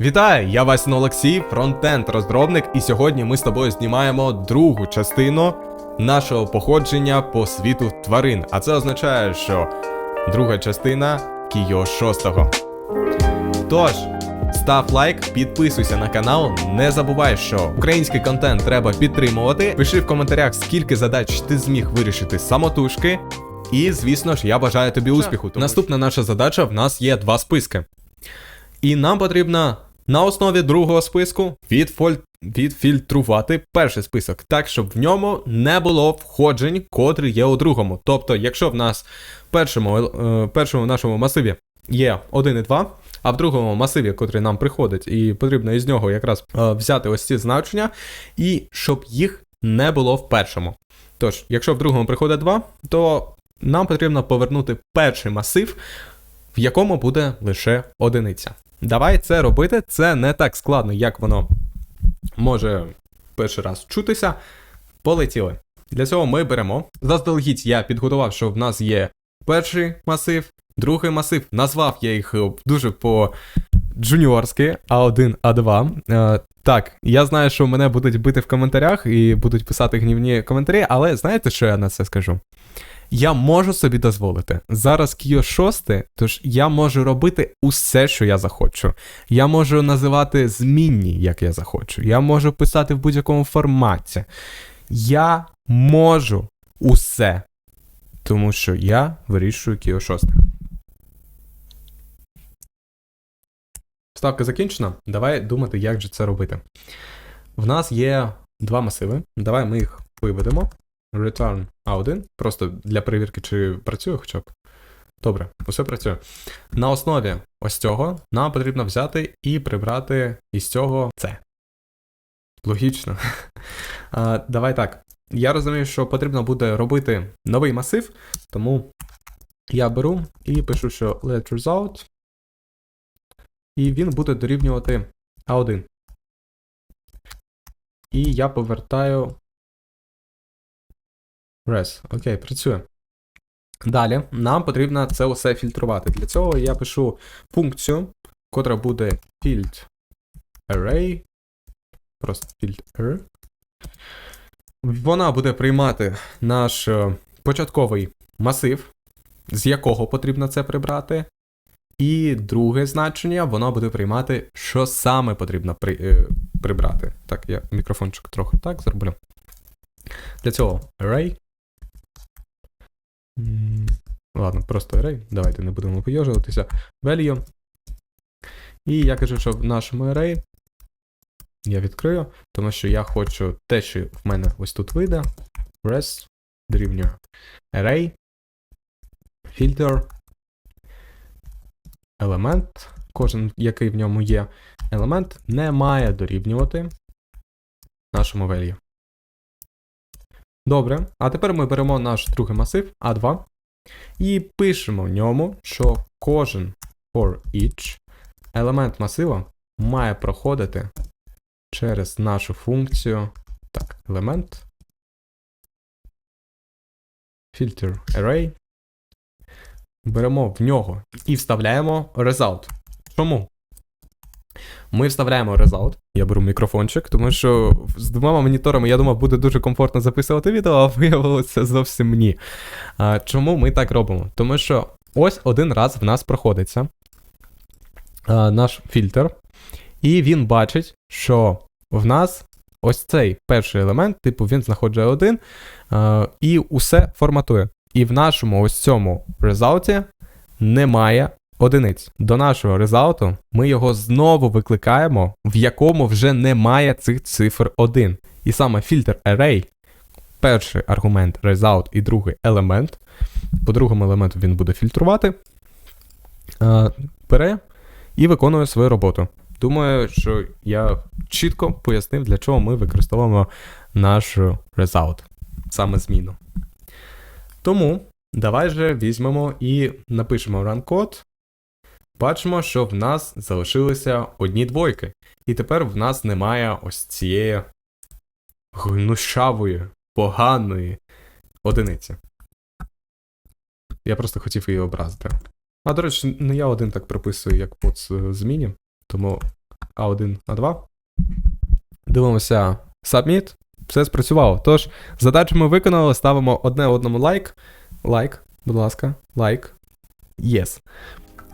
Вітаю! Я Васін Олексій, фронтенд розробник, і сьогодні ми з тобою знімаємо другу частину нашого походження по світу тварин. А це означає, що друга частина Кіо 6. Тож, став лайк, підписуйся на канал. Не забувай, що український контент треба підтримувати. Пиши в коментарях, скільки задач ти зміг вирішити самотужки. І, звісно ж, я бажаю тобі успіху. Наступна наша задача: в нас є два списки. І нам потрібно на основі другого списку відфоль... відфільтрувати перший список, так, щоб в ньому не було входжень, котрі є у другому. Тобто, якщо в нас в першому, е, першому нашому масиві є 1 і 2, а в другому масиві, котрий нам приходить, і потрібно із нього якраз е, взяти ось ці значення, і щоб їх не було в першому. Тож, якщо в другому приходить 2, то нам потрібно повернути перший масив, в якому буде лише одиниця. Давай це робити, це не так складно, як воно може перший раз чутися. Полетіли. Для цього ми беремо. Заздалегідь я підготував, що в нас є перший масив, другий масив. Назвав я їх е, дуже по джуніорськи А1, А2. Так, я знаю, що мене будуть бити в коментарях і будуть писати гнівні коментарі, але знаєте, що я на це скажу? Я можу собі дозволити. Зараз Кіо 6, тож я можу робити усе, що я захочу. Я можу називати змінні, як я захочу. Я можу писати в будь-якому форматі. Я можу усе. Тому що я вирішую Кіо 6. Ставка закінчена. Давай думати, як же це робити. В нас є два масиви. Давай ми їх виведемо. Return A1, просто для перевірки, чи працює хоча б. Добре, усе працює. На основі ось цього нам потрібно взяти і прибрати із цього це. Логічно. А, давай так. Я розумію, що потрібно буде робити новий масив, тому я беру і пишу, що let result, і він буде дорівнювати A1. І я повертаю Res. Окей, працює. Далі нам потрібно це усе фільтрувати. Для цього я пишу функцію, котра буде field array. Просто field array. Вона буде приймати наш е, початковий масив, з якого потрібно це прибрати. І друге значення, воно буде приймати, що саме потрібно при, е, прибрати. Так, я мікрофончик трохи так зроблю. Для цього array. Ладно, просто array. Давайте не будемо поєжуватися. Value. І я кажу, що в нашому array я відкрию, тому що я хочу те, що в мене ось тут вийде. Res дорівнює array. Filter. Елемент, кожен, який в ньому є, елемент не має дорівнювати нашому value. Добре, а тепер ми беремо наш другий масив A2 і пишемо в ньому, що кожен for each елемент масива має проходити через нашу функцію. Так, елемент. Filter array. Беремо в нього і вставляємо result. Чому? Ми вставляємо result. Я беру мікрофончик, тому що з двома моніторами, я думав, буде дуже комфортно записувати відео, а виявилося зовсім ні. А, чому ми так робимо? Тому що ось один раз в нас проходиться а, наш фільтр, і він бачить, що в нас ось цей перший елемент, типу, він знаходжує один, а, і усе форматує. І в нашому ось цьому резалті немає одиниць. До нашого результату ми його знову викликаємо, в якому вже немає цих цифр 1. І саме фільтр array, перший аргумент result і другий елемент. По другому елементу він буде фільтрувати, е, бере і виконує свою роботу. Думаю, що я чітко пояснив, для чого ми використовуємо наш result, саме зміну. Тому давай же візьмемо і напишемо run код. Бачимо, що в нас залишилися одні двойки. І тепер в нас немає ось цієї гнущавої, поганої одиниці. Я просто хотів її образити. А, до речі, не я один так прописую, як по зміні, тому А1, А2. Дивимося Submit. Все спрацювало. Тож, задачу ми виконали, ставимо одне одному лайк. Лайк, будь ласка, лайк. Єс.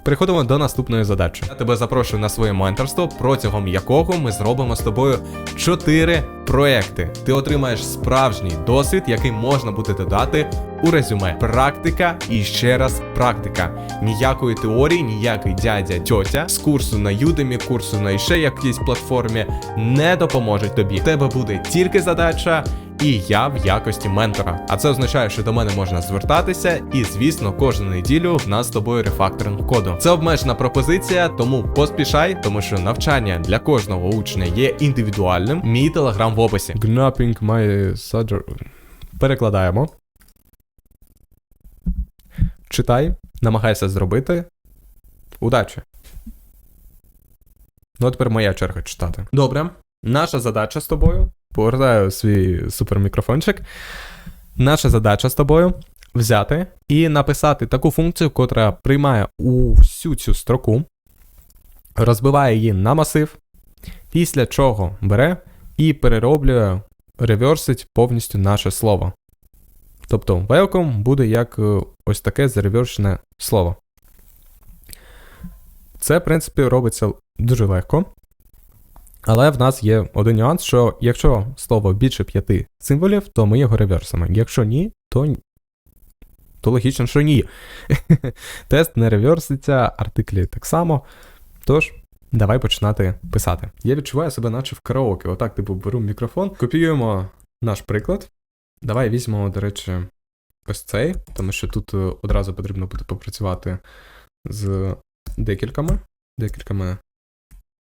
Переходимо до наступної задачі. Я тебе запрошую на своє менторство, протягом якого ми зробимо з тобою 4 проекти. Ти отримаєш справжній досвід, який можна буде додати у резюме. Практика і ще раз практика. Ніякої теорії, ніякий дядя, тьотя з курсу на Udemy, курсу на ще якійсь платформі не допоможуть тобі. У тебе буде тільки задача. І я в якості ментора. А це означає, що до мене можна звертатися, і звісно, кожну неділю в нас з тобою рефакторинг коду. Це обмежена пропозиція, тому поспішай, тому що навчання для кожного учня є індивідуальним. Мій телеграм в описі. Gnapping my subject. Перекладаємо. Читай, намагайся зробити. Удачі! Ну, а тепер моя черга читати. Добре. Наша задача з тобою. Повертаю свій супермікрофончик. Наша задача з тобою взяти і написати таку функцію, котра приймає усю цю строку, розбиває її на масив, після чого бере і перероблює, реверсить повністю наше слово. Тобто, welcome буде як е, ось таке заревершене слово. Це, в принципі, робиться дуже легко. Але в нас є один нюанс, що якщо слово більше п'яти символів, то ми його реверсимо. Якщо ні, то, то логічно, що ні. Тест не реверситься, артиклі так само. Тож, давай починати писати. Я відчуваю себе, наче в караоке. Отак, типу, беру мікрофон, копіюємо наш приклад. Давай візьмемо, до речі, ось цей, тому що тут е, одразу потрібно буде попрацювати з декількома, декількома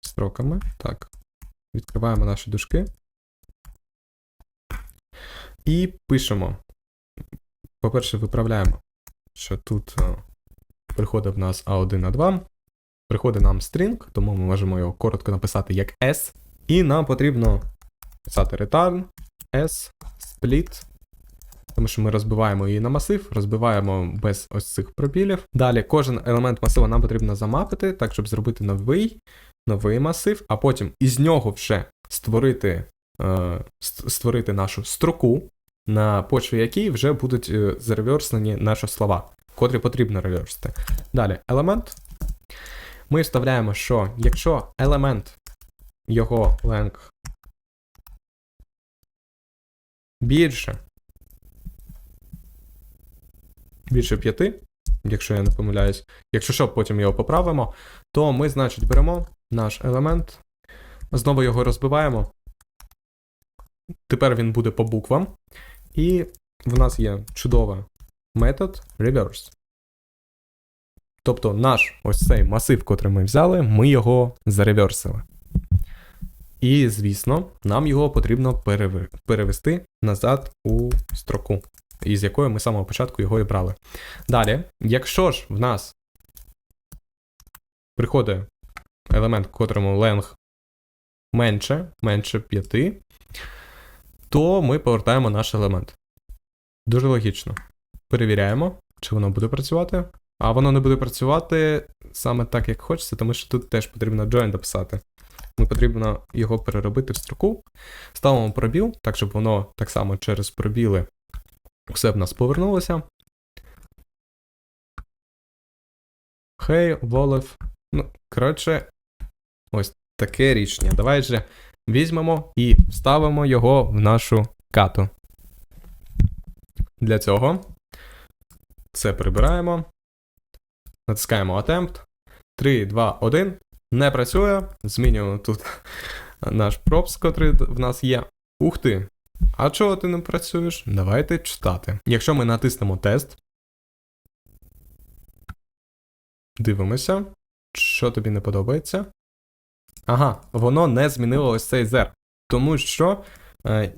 строками. Так. Відкриваємо наші дужки. І пишемо. По-перше, виправляємо, що тут е, приходить в нас A1, A2. Приходить нам string, тому ми можемо його коротко написати як S. І нам потрібно писати return S split. Тому що ми розбиваємо її на масив, розбиваємо без ось цих пробілів. Далі кожен елемент масива нам потрібно замапити, так, щоб зробити новий новий масив, а потім із нього вже створити, е, створити нашу строку, на почві якій вже будуть е, зареверснені наші слова, котрі потрібно реверсити. Далі елемент. Ми вставляємо, що якщо елемент його ленг більше, більше 5, якщо я не помиляюсь, якщо що, потім його поправимо, то ми, значить, беремо наш елемент, знову його розбиваємо. Тепер він буде по буквам. І в нас є чудовий метод reverse. Тобто наш ось цей масив, котрий ми взяли, ми його зареверсили. І, звісно, нам його потрібно перевести назад у строку, із якої ми з самого початку його і брали. Далі, якщо ж в нас приходить елемент, котрому ленг менше, менше 5, то ми повертаємо наш елемент. Дуже логічно. Перевіряємо, чи воно буде працювати. А воно не буде працювати саме так, як хочеться, тому що тут теж потрібно join дописати. Ми потрібно його переробити в строку. Ставимо пробіл, так, щоб воно так само через пробіли все в нас повернулося. Хей, Волев. Ну, коротше, таке рішення. Давай же візьмемо і вставимо його в нашу кату. Для цього це прибираємо. Натискаємо Attempt. 3, 2, 1. Не працює. Змінюємо тут наш props, котрий в нас є. Ух ти! А чого ти не працюєш? Давайте читати. Якщо ми натиснемо тест, дивимося, що тобі не подобається. Ага, воно не змінило ось цей зер. Тому що е,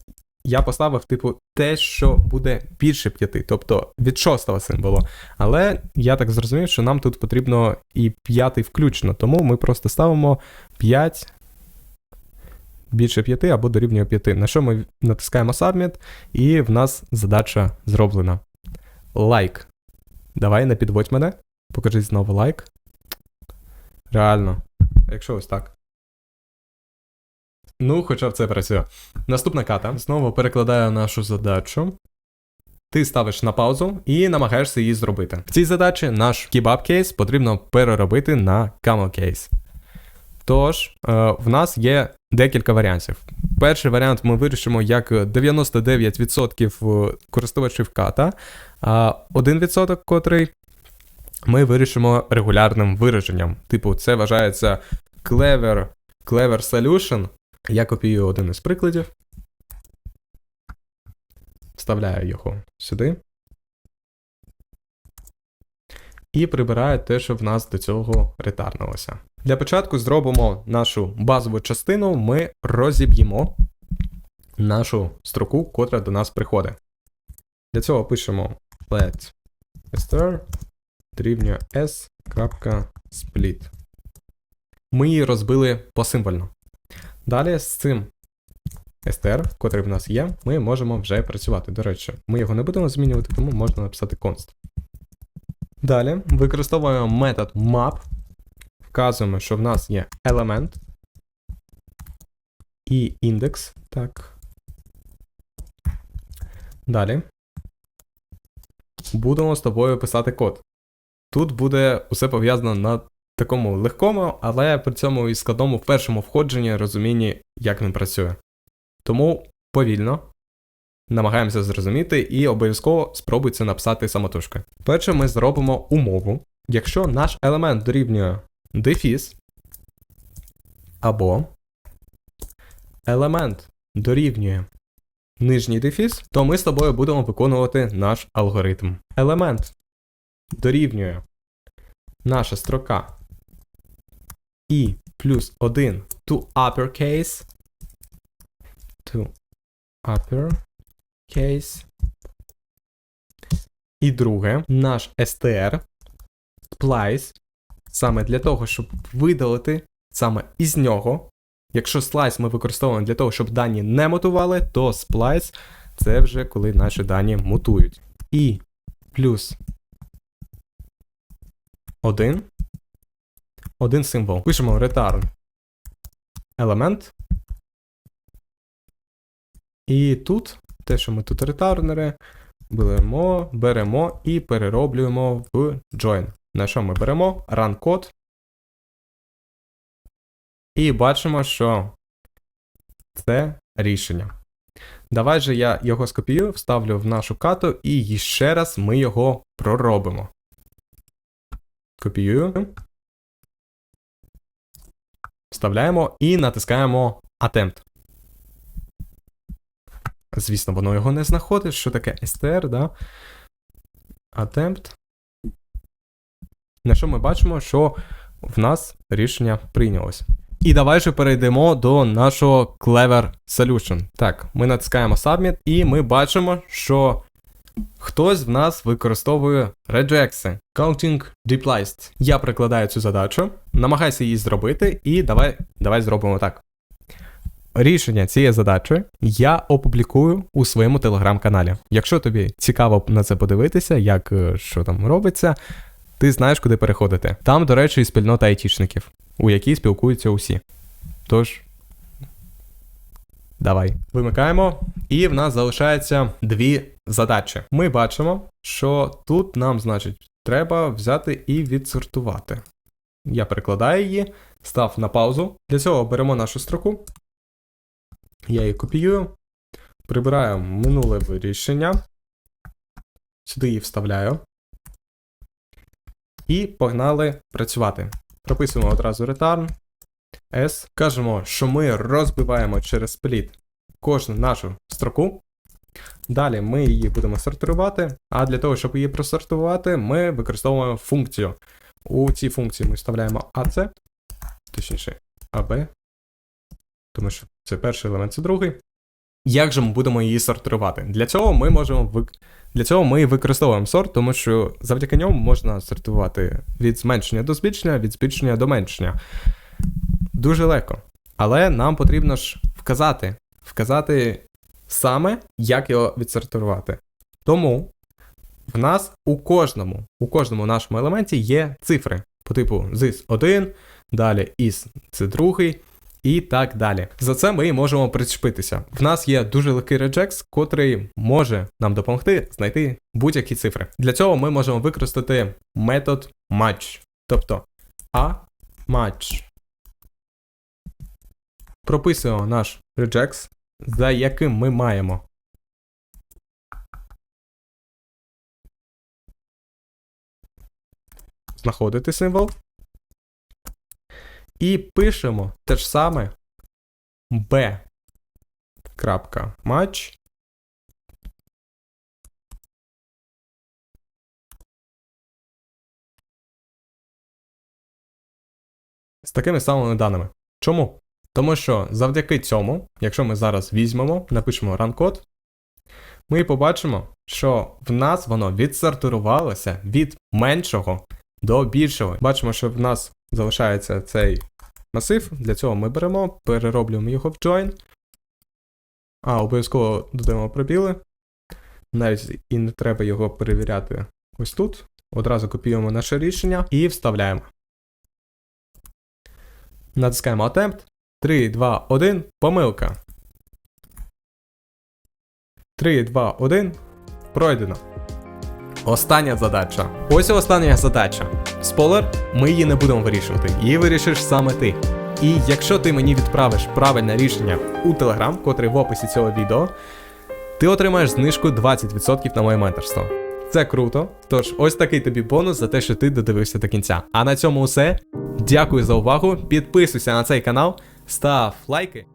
я поставив, типу, те, що буде більше п'яти, тобто від шостого символу. Але я так зрозумів, що нам тут потрібно і п'ятий включно, тому ми просто ставимо 5 більше 5 або дорівнює 5. На що ми натискаємо Submit, і в нас задача зроблена. Лайк. Давай не підводь мене. Покажи знову лайк. Реально. Якщо ось так. Ну, хоча б це працює. Наступна ката. Знову перекладаю нашу задачу. Ти ставиш на паузу і намагаєшся її зробити. В цій задачі наш кебаб кейс потрібно переробити на camel кейс. Тож, е, в нас є декілька варіантів. Перший варіант ми вирішимо як 99% користувачів ката, а 1%, котрий ми вирішимо регулярним вираженням. Типу, це вважається clever, clever solution. Я копіюю один із прикладів. Вставляю його сюди. І прибираю те, що в нас до цього ретарнулося. Для початку зробимо нашу базову частину, ми розіб'ємо нашу строку, котра до нас приходить. Для цього пишемо let str s.split. Ми її розбили посимвольно. Далі з цим str, котрий в нас є, ми можемо вже працювати. До речі, ми його не будемо змінювати, тому можна написати const. Далі використовуємо метод map. Вказуємо, що в нас є елемент і індекс. Так. Далі. Будемо з тобою писати код. Тут буде усе пов'язано на такому легкому, але при цьому і складному в першому входженні розумінні, як він працює. Тому повільно намагаємося зрозуміти і обов'язково спробуй це написати самотужки. Перше ми зробимо умову. Якщо наш елемент дорівнює дефіс, або елемент дорівнює нижній дефіс, то ми з тобою будемо виконувати наш алгоритм. Елемент дорівнює наша строка і плюс 1 to uppercase to uppercase. І друге, наш str splice саме для того, щоб видалити саме із нього. Якщо слайс ми використовуємо для того, щоб дані не мутували, то splice це вже коли наші дані мутують. І плюс один. Один символ. Пишемо return елемент. І тут те, що ми тут ретарнери, беремо, беремо і перероблюємо в join. На що ми беремо? Run код. І бачимо, що це рішення. Давай же я його скопіюю, вставлю в нашу кату, і ще раз ми його проробимо. Копіюю. Вставляємо і натискаємо Attempt. Звісно, воно його не знаходить. Що таке str, да? Attempt. На що ми бачимо, що в нас рішення прийнялось. І давай же перейдемо до нашого Clever Solution. Так, ми натискаємо Submit, і ми бачимо, що хтось в нас використовує regex, Counting Deplaced. Я прикладаю цю задачу, намагайся її зробити, і давай, давай зробимо так. Рішення цієї задачі я опублікую у своєму телеграм-каналі. Якщо тобі цікаво на це подивитися, як е, що там робиться, ти знаєш, куди переходити. Там, до речі, і спільнота айтішників, у якій спілкуються усі. Тож, давай. Вимикаємо, і в нас залишається дві задачі. Ми бачимо, що тут нам, значить, треба взяти і відсортувати. Я перекладаю її, став на паузу. Для цього беремо нашу строку. Я її копіюю, прибираю минуле рішення, сюди її вставляю. І погнали працювати. Прописуємо одразу return S. Кажемо, що ми розбиваємо через спліт кожну нашу строку. Далі ми її будемо сортувати, а для того, щоб її просортувати, ми використовуємо функцію. У цій функції ми вставляємо AC, точніше, AB, тому що це перший елемент, це другий. Як же ми будемо її сортувати? Для цього ми можемо вик... Для цього ми використовуємо сорт, тому що завдяки ньому можна сортувати від зменшення до збільшення, від збільшення до меншення. Дуже легко. Але нам потрібно ж вказати, вказати саме, як його відсортувати. Тому в нас у кожному, у кожному нашому елементі є цифри по типу this 1, далі is це другий, і так далі. За це ми можемо причепитися. В нас є дуже легкий реджекс, котрий може нам допомогти знайти будь-які цифри. Для цього ми можемо використати метод match, тобто a match. Прописуємо наш regex, за яким ми маємо знаходити символ. І пишемо те ж саме b. Крапка match. З такими самими даними. Чому? Тому що завдяки цьому, якщо ми зараз візьмемо, напишемо run код, ми побачимо, що в нас воно відсортувалося від меншого до більшого. Бачимо, що в нас залишається цей масив. Для цього ми беремо, перероблюємо його в join. А, обов'язково додаємо пробіли. Навіть і не треба його перевіряти ось тут. Одразу копіюємо наше рішення і вставляємо. Натискаємо Attempt. 3, 2, 1. Помилка. 3, 2, 1. Пройдено. Остання задача. Ось остання задача. Спойлер, ми її не будемо вирішувати. Її вирішиш саме ти. І якщо ти мені відправиш правильне рішення у Telegram, котрий в описі цього відео, ти отримаєш знижку 20% на моє менторство. Це круто. Тож, ось такий тобі бонус за те, що ти додивився до кінця. А на цьому все. Дякую за увагу. Підписуйся на цей канал, став лайки.